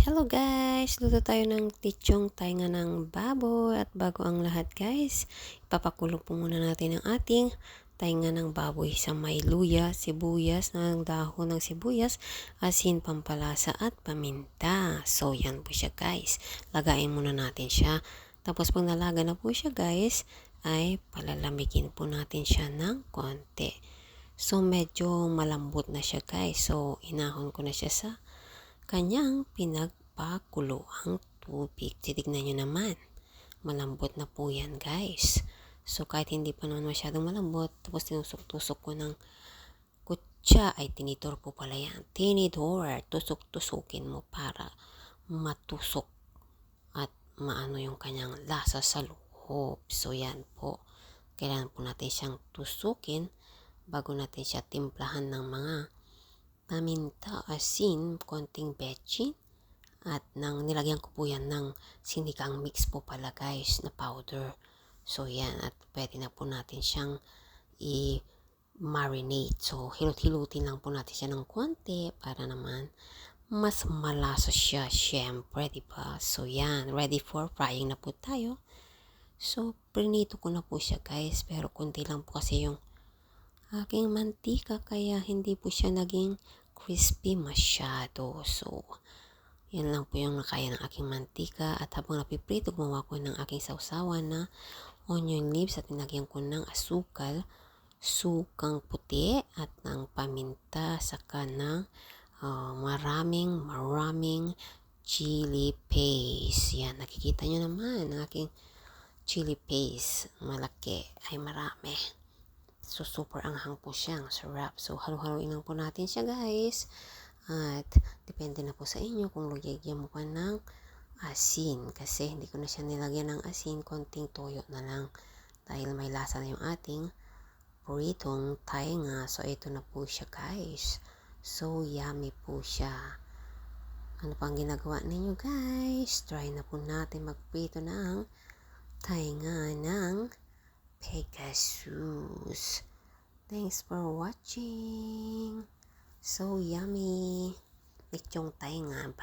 Hello guys! Luto tayo ng tichong tainga ng baboy. At bago ang lahat guys, ipapakulo po muna natin ang ating tainga ng baboy sa may luya, sibuyas, ng dahon ng sibuyas, asin, pampalasa at paminta. So yan po siya guys. Lagayin muna natin siya. Tapos pag nalaga na po siya guys, ay palalamigin po natin siya ng konti. So medyo malambot na siya guys. So inahon ko na siya sa kanyang pinagpakuluang tubig. Titignan nyo naman. Malambot na po yan guys. So kahit hindi pa naman masyadong malambot, tapos tinusok-tusok ko ng kutsa, ay tinidor po pala yan. Tinidor, tusok-tusukin mo para matusok at maano yung kanyang lasa sa loob. So yan po. Kailangan po natin siyang tusukin bago natin siya timplahan ng mga paminta, asin, konting bechin, at nang nilagyan ko po yan ng sinigang mix po pala guys na powder. So yan, at pwede na po natin siyang i-marinate. So hilot-hilutin lang po natin siya ng konti para naman mas malasa siya syempre, ba? So yan, ready for frying na po tayo. So, prinito ko na po siya guys, pero konti lang po kasi yung aking mantika kaya hindi po siya naging crispy masyado. So, yan lang po yung nakaya ng aking mantika. At habang napiprito, gumawa ko ng aking sausawan na onion leaves at nilagyan ko ng asukal, sukang puti at ng paminta saka ng uh, maraming maraming chili paste. Yan, nakikita nyo naman ang aking chili paste. Malaki ay marami. So, super anghang po siya. Ang sarap. So, halo-haloin lang po natin siya, guys. At, depende na po sa inyo kung lagyan mo pa ng asin. Kasi, hindi ko na siya nilagyan ng asin. Konting toyo na lang. Dahil may lasa na yung ating puritong tainga. So, ito na po siya, guys. So, yummy po siya. Ano pang ginagawa ninyo, guys? Try na po natin magprito ng tainga ng Pegasus. Thanks for watching. So yummy. Lechong tayo nga ba?